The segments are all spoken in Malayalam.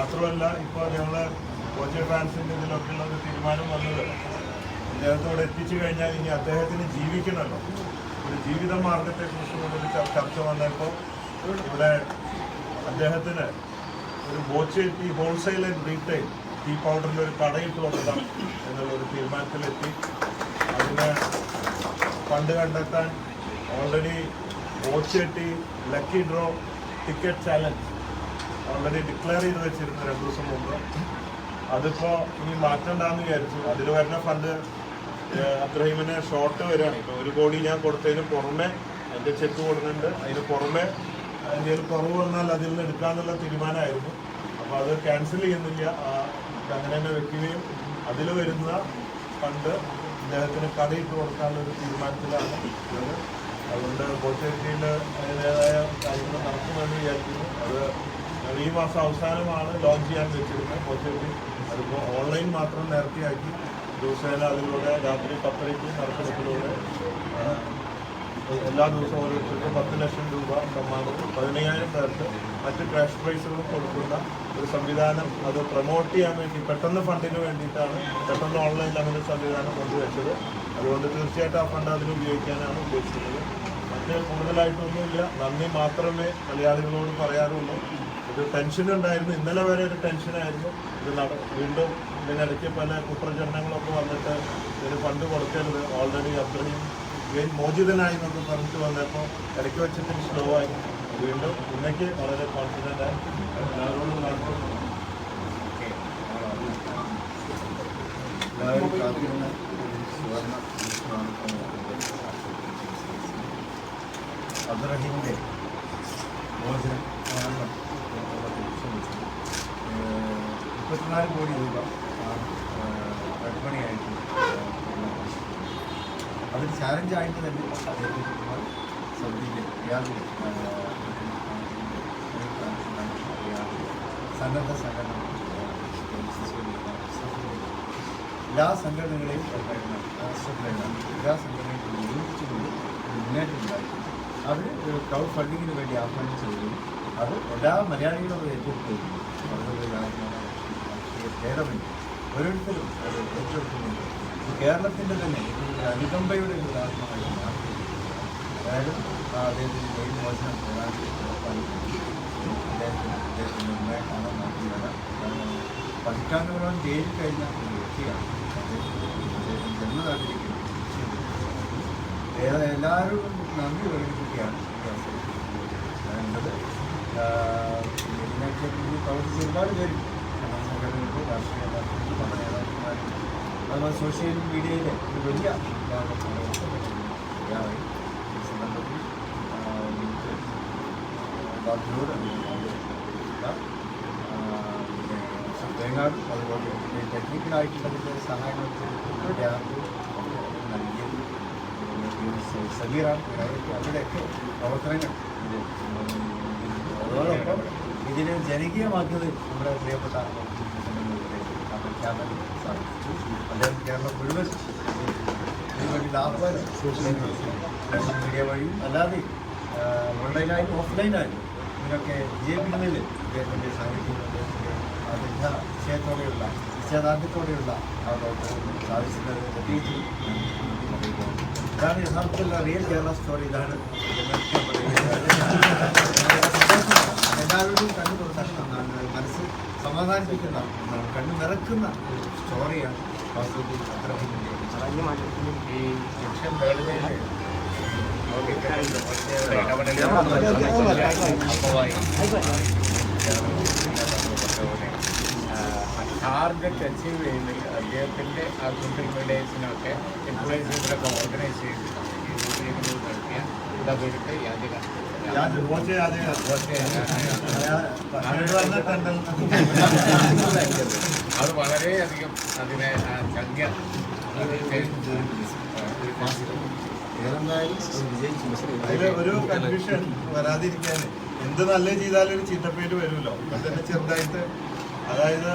മാത്രമല്ല ഇപ്പോൾ ഞങ്ങൾ കോച്ച് ഫാൻസിന്റെ ഇതിലൊക്കെയുള്ള ഒരു തീരുമാനം വന്നത് അദ്ദേഹത്തോട് എത്തിച്ചു കഴിഞ്ഞാൽ ഇനി അദ്ദേഹത്തിന് ജീവിക്കണമല്ലോ. ഒരു ജീവിത മാർഗത്തെക്കുറിച്ചുള്ളൊരു ചർ- ചർച്ച വന്നപ്പോൾ ഇവിടെ അദ്ദേഹത്തിന് ഒരു ബോച്ച് ഈ ഹോൾസെയിൽ ആൻഡ് റീറ്റെയിൽ ടീ പൗഡറിന്റെ ഒരു കടയിട്ട് തുടങ്ങാം എന്നുള്ള ഒരു തീരുമാനത്തിലെത്തി. അതിനെ ഫണ്ട് കണ്ടെത്താൻ already Boche tea lucky draw ticket challenge already declare ചെയ്ത് വെച്ചിരുന്നു രണ്ട് ദിവസം മുമ്പ്. അതിപ്പോ ഇനി മാറ്റണ്ടെന്ന് വിചാരിച്ചു. അതിൽ വരുന്ന ഫണ്ട് അബ്രഹീമിന് ഷോർട്ട് വരികയാണ്. ഇപ്പോൾ ഒരു കോടി ഞാൻ കൊടുത്തതിന് പുറമെ എന്റെ ചെക്ക് കൊടുക്കുന്നുണ്ട്. അതിന് പുറമെ എന്തെങ്കിലും കുറവ് വന്നാൽ അതിൽ നിന്ന് എടുക്കാന്നുള്ള തീരുമാനമായിരുന്നു. അപ്പോൾ അത് ക്യാൻസൽ ചെയ്യുന്നില്ല. അങ്ങനെ തന്നെ വെക്കുകയും അതിൽ വരുന്ന ഫണ്ട് അദ്ദേഹത്തിന് കടയിട്ട് കൊടുക്കാനുള്ള ഒരു തീരുമാനത്തിലാണ് അതുകൊണ്ട് കോച്ചേരിയിൽ അതിന്റെതായ കാര്യങ്ങൾ നടക്കുമെന്ന് വിചാരിക്കുന്നു. അത് ഈ മാസം അവസാനമാണ് ലോഞ്ച് ചെയ്യാൻ വെച്ചിരുന്നത്. പോസ്റ്റ് അതിപ്പോൾ ഓൺലൈൻ മാത്രം നേരത്തെയാക്കി ദിവസേന അതിലൂടെ രാത്രി പത്തരയ്ക്ക് നറുക്കെടുപ്പിലൂടെ എല്ലാ ദിവസവും ഓരോരുത്തർക്കും പത്ത് ലക്ഷം രൂപ സമ്മാനവും പതിനയ്യായിരം പേർക്ക് മറ്റ് ക്യാഷ് പ്രൈസുകളും കൊടുക്കുന്ന ഒരു സംവിധാനം അത് പ്രൊമോട്ട് ചെയ്യാൻ വേണ്ടി പെട്ടെന്ന് ഫണ്ടിന് വേണ്ടിയിട്ടാണ് പെട്ടെന്ന് ഓൺലൈനിൽ അങ്ങനെ സംവിധാനം കൊണ്ടുവച്ചത്. അതുകൊണ്ട് തീർച്ചയായിട്ടും ആ ഫണ്ട് അതിന് ഉപയോഗിക്കാനാണ് ഉദ്ദേശിക്കുന്നത്. മറ്റ് കൂടുതലായിട്ടൊന്നുമില്ല. നന്ദി മാത്രമേ മലയാളികളോട് പറയാറുള്ളൂ. ഒരു ടെൻഷൻ ഉണ്ടായിരുന്നു. ഇന്നലെ വരെ ഒരു ടെൻഷനായിരുന്നു ഇത് നട വീണ്ടും ഇതിനിടയ്ക്ക് പല കുപ്രചരണങ്ങളൊക്കെ വന്നിട്ട് ഇതിന് ഫണ്ട് കൊടുക്കരുത്. ഓൾറെഡി അത്രയും ഗെയിൻ മോചിതനായി എന്നൊക്കെ പറഞ്ഞിട്ട് വന്നപ്പോൾ ഇടയ്ക്ക് വെച്ചിട്ട് സ്ലോ ആയി. വീണ്ടും ഇന്നേക്ക് വളരെ കോൺഫിഡന്റ് ആയി. എല്ലാവരോടും നടക്കും എല്ലാവരും കാത്തിരുന്ന സുവർണ. അബ്ദുറഹീമിന്റെ മോചനം. മുപ്പത്തിനാല് കോടി രൂപ റെഡ്മണിയായിട്ട് അതൊരു ചാലഞ്ചായിട്ട് തന്നെ അദ്ദേഹത്തിന് സൗദിയിലെ റിയാദിലെ സന്നദ്ധ സംഘടന എല്ലാ സംഘടനകളെയും എല്ലാ സംഘടനകളും ഒരുമിച്ചുകൊണ്ട് ഒരു മുന്നേറ്റം ഉണ്ടാക്കി അവർ ക്രൗഡ് ഫണ്ടിങ്ങിന് വേണ്ടി ആഹ്വാനം ചെയ്യുകയും അത് എല്ലാ മലയാളികളും ഏറ്റെടുക്കുകയും രാഷ്ട്രീയ ഭേദമില്ല ഓരോരുത്തരും അത് ഏറ്റെടുക്കുന്നുണ്ട്. കേരളത്തിന്റെ തന്നെ അനുകമ്പയുടെ ഒരു ഉദാഹരണമായി അതായത് ആ അദ്ദേഹത്തിന് ജയിൽ മോചനം അദ്ദേഹത്തിന് അദ്ദേഹത്തിന്റെ ഉമ്മയെ കാണാൻ നാട്ടിലാണ് പതിറ്റാണ്ടുകളോളം ജയിലിൽ കഴിഞ്ഞ ഒരു വ്യക്തിയാണ് അദ്ദേഹത്തിന് ജന്മനാട്ടിലേക്ക് എല്ലാവരും നന്ദി പ്രകടിപ്പിക്കുകയാണ് ഇതിനൊക്കെ പ്രവർത്തിച്ച് ഒരുപാട് പേര് സംഘടനകളുണ്ട് രാഷ്ട്രീയ പാർട്ടികളുണ്ട് നമ്മുടെ നേതാക്കന്മാരുണ്ട് അതുപോലെ സോഷ്യൽ മീഡിയയിലെ ഒരു വലിയ തയ്യാറായി ഈ സന്ദർഭത്തിൽ എനിക്ക് ബാക്കിയോട് തേങ്ങാട് അതുപോലെ ടെക്നിക്കലായിട്ടുള്ള സഹായങ്ങൾ നൽകിയത് അവരൊക്കെ അവരുടെയൊക്കെ പ്രവർത്തനങ്ങൾ. ഇതിനെ ജനകീയമാക്കിയത് നമ്മുടെ പ്രിയപ്പെട്ട പ്രഖ്യാപനം സാധിച്ചു അദ്ദേഹം കേരളം മുഴുവൻ ഇതിനുവേണ്ടി ആഹ്വാനം സോഷ്യൽ മീഡിയ വഴിയും അല്ലാതെ ഓൺലൈനായും ഓഫ്ലൈനായും ഇതിനൊക്കെ വിജയിപ്പിക്കുന്നതിൽ അദ്ദേഹത്തിന്റെ സാന്നിധ്യം അദ്ദേഹത്തിന്റെ നിശ്ചയത്തോടെയുള്ള നിശ്ചയദാർഢ്യത്തോടെയുള്ള ആ പ്രവർത്തനം സാധിച്ചത് പ്രത്യേകിച്ച് ഇതാണ് യഥാർത്ഥത്തിലുള്ള റിയൽ കേരള സ്റ്റോറി ഇതാണ് എല്ലാവരുടെയും കണ്ണു തുറക്കുന്ന മനസ്സ് സമാധാനിപ്പിക്കുന്ന കണ്ണു നിറക്കുന്ന ഒരു സ്റ്റോറിയാണ് വാസ്തവത്തിൽ അത്രഹിന്റെ ഈ ടാർഗറ്റ് അച്ചീവ് ചെയ്യുന്നതിൽ അദ്ദേഹത്തിന്റെ ആ കുട്ടികളുടെസിനൊക്കെ ഇൻഫ്ലുവൻസുകളൊക്കെ ഓർഗനൈസ് ചെയ്ത് നടത്തിയ ഇതൊക്കെ യാചക. അതെ വളരെയധികം അതിനെ അതിൽ ഒരു കൺഫ്യൂഷൻ വരാതിരിക്കാൻ എന്ത് നല്ല ചെയ്താലും ഒരു ചീത്തപ്പേര് വരുമല്ലോ. ഇപ്പൊ തന്നെ ചെറുതായിട്ട് അതായത്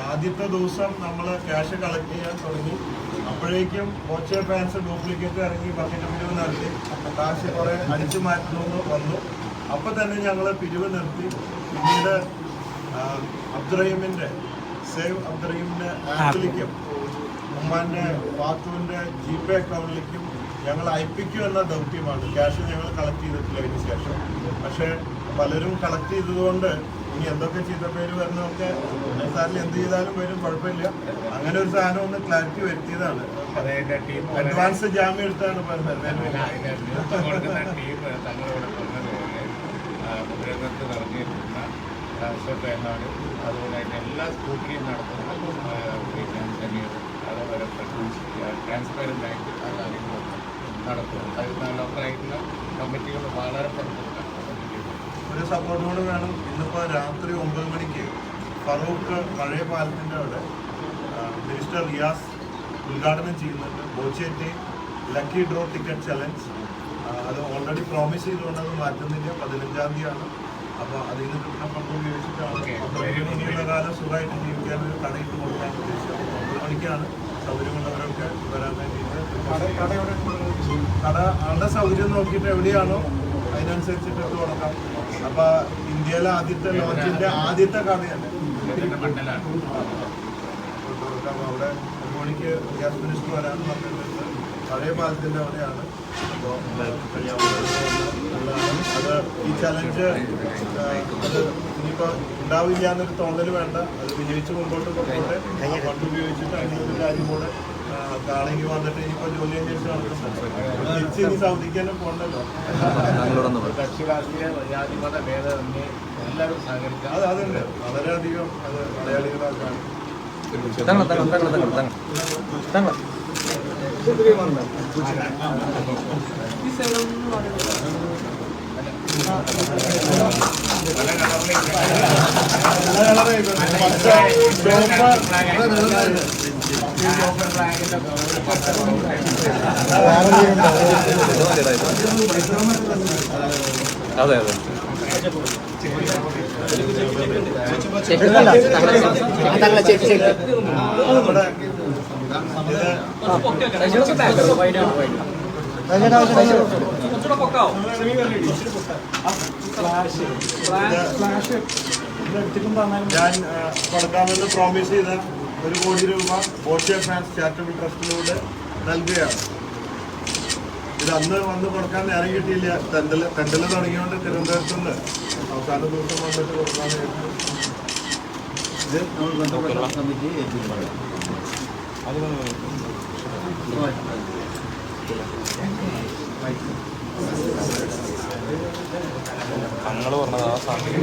ആദ്യത്തെ ദിവസം നമ്മൾ ക്യാഷ് കളക്ട് ചെയ്യാൻ തുടങ്ങി. അപ്പോഴേക്കും കോച്ച് ഫാൻസ് ഡ്യൂപ്ലിക്കേറ്റ് ഇറങ്ങി ബക്കറ്റ് പിരിവ് നടത്തി കാശ് കുറെ അടിച്ചു മാറ്റുന്നു വന്നു. അപ്പൊ തന്നെ ഞങ്ങൾ പിരിവ് നിർത്തി. പിന്നീട് അബ്ദുറഹീമിന്റെ സേവ് അബ്ദുറഹീമിന്റെ ആപ്പിലേക്കും ഉമ്മാന്റെ ഫാത്തുവിന്റെ ജി പേ അക്കൗണ്ടിലേക്കും ഞങ്ങൾ അയപ്പിക്കും എന്ന ദൗത്യമാണ്. ക്യാഷ് ഞങ്ങൾ കളക്ട് ചെയ്തിട്ടില്ല അതിന് ശേഷം. പക്ഷേ പലരും കളക്ട് ചെയ്തതുകൊണ്ട് ഇനി എന്തൊക്കെ ചീത്ത പേര് വരുന്നതൊക്കെ സാറിൽ എന്ത് ചെയ്താലും വരും കുഴപ്പമില്ല. അങ്ങനെ ഒരു സാധനം ഒന്ന് ക്ലാരിറ്റി വരുത്തിയതാണ്. അഡ്വാൻസ് ജാമ്യം എടുത്താണ് അതുപോലെ തന്നെ എല്ലാ സ്കൂട്ടറിയും നടത്തുന്ന പിന്നെ അതുപോലെ ട്രാൻസ്പെറന്റ് ആയിട്ട് ആ കാര്യങ്ങളൊക്കെ നടത്തുന്നു അത് ലോക്കലായിട്ടുള്ള കമ്മിറ്റികൾ വളരെ ഒരു സപ്പോർട്ടോട് വേണം. ഇന്നിപ്പോൾ രാത്രി ഒമ്പത് മണിക്ക് ഫറൂഖ് പഴയ പാലത്തിന്റെ അവിടെ മിനിസ്റ്റർ റിയാസ് ഉദ്ഘാടനം ചെയ്യുന്നുണ്ട്. Boche tea lucky draw ticket challenge. അത് ഓൾറെഡി പ്രോമിസ് ചെയ്തുകൊണ്ട് അത് മാറ്റുന്നില്ല. പതിനഞ്ചാം തീയതിയാണ്. അപ്പോൾ അതിൽ നിന്ന് കിട്ടുന്ന പണം ഉപയോഗിച്ചിട്ടാണ് ഇനിയുള്ള കാലം സുഖമായിട്ട് ജീവിക്കാൻ ഒരു കടയിട്ട് കൊടുക്കാൻ ഉദ്ദേശിച്ചത്. അപ്പോൾ ഒമ്പത് മണിക്കാണ് സൗകര്യമുള്ളവരൊക്കെ വരാൻ വേണ്ടിയിട്ട്. കട ആളുടെ സൗകര്യം നോക്കിയിട്ട് എവിടെയാണോ അതിനനുസരിച്ചിട്ട് കൊടുക്കാം അപ്പൊ ഇന്ത്യയിലെ ആദ്യത്തെ ലോഞ്ചിന്റെ ആദ്യത്തെ കഥയല്ലേ അവിടെ ഒരു മണിക്ക് ഗ്യാസ് മിനിസ്റ്റർ വരാന്ന് പറഞ്ഞിട്ടുണ്ട്. പഴയ പാലത്തിന്റെ അവിടെയാണ്. അത് ഈ ചലഞ്ച് അത് ഇനിയിപ്പോൾ ഉണ്ടാവില്ല എന്നൊരു തോന്നൽ വേണ്ട. അത് വിജയിച്ച് മുമ്പോട്ട് പോകട്ടെ ഫണ്ട് ഉപയോഗിച്ചിട്ട് അങ്ങനെ ഒരു കാര്യം കൂടെ കാളേക്ക് വന്നിട്ട് ഇനിയിപ്പോ ജോലി അന്വേഷിച്ച് നടക്കുന്നുണ്ട് തിരിച്ച് ഇനി സൗദിക്ക് തന്നെ പോകണ്ടല്ലോ. കക്ഷി രാഷ്ട്രീയ ജാതിമത ഭേദമന്യേ എല്ലാവരും സഹകരിക്കാം അത് അതുണ്ട് വളരെയധികം അത് മലയാളികളാക്കാണ് തങ്ങൾ തങ്ങൾ തങ്ങൾ തങ്ങൾ തങ്ങൾ തങ്ങൾ പല കളറിലും അതെ അതെ ഞാൻ കൊടുക്കാമെന്ന് പ്രോമിസ് ചെയ്ത ഒരു കോടി രൂപ ബോട്ടിയ ഫാൻസ് ചാരിറ്റബിൾ ട്രസ്റ്റിലൂടെ നൽകുകയാണ്. ഇത് അന്ന് വന്ന് കൊടുക്കാൻ നേരം കിട്ടിയില്ല. തെണ്ടൽ തെണ്ടൽ തുടങ്ങിയോണ്ട് തിരുവനന്തപുരത്ത് നിന്ന് അവസാന ദിവസം വന്നിട്ട് കൊടുക്കാനായിരുന്നു. ഇത് നമ്മൾ ബന്ധപ്പെട്ട കമ്മിറ്റി ഏൽപ്പിക്കുന്നത് തങ്ങൾ പറഞ്ഞത് ആ സമയം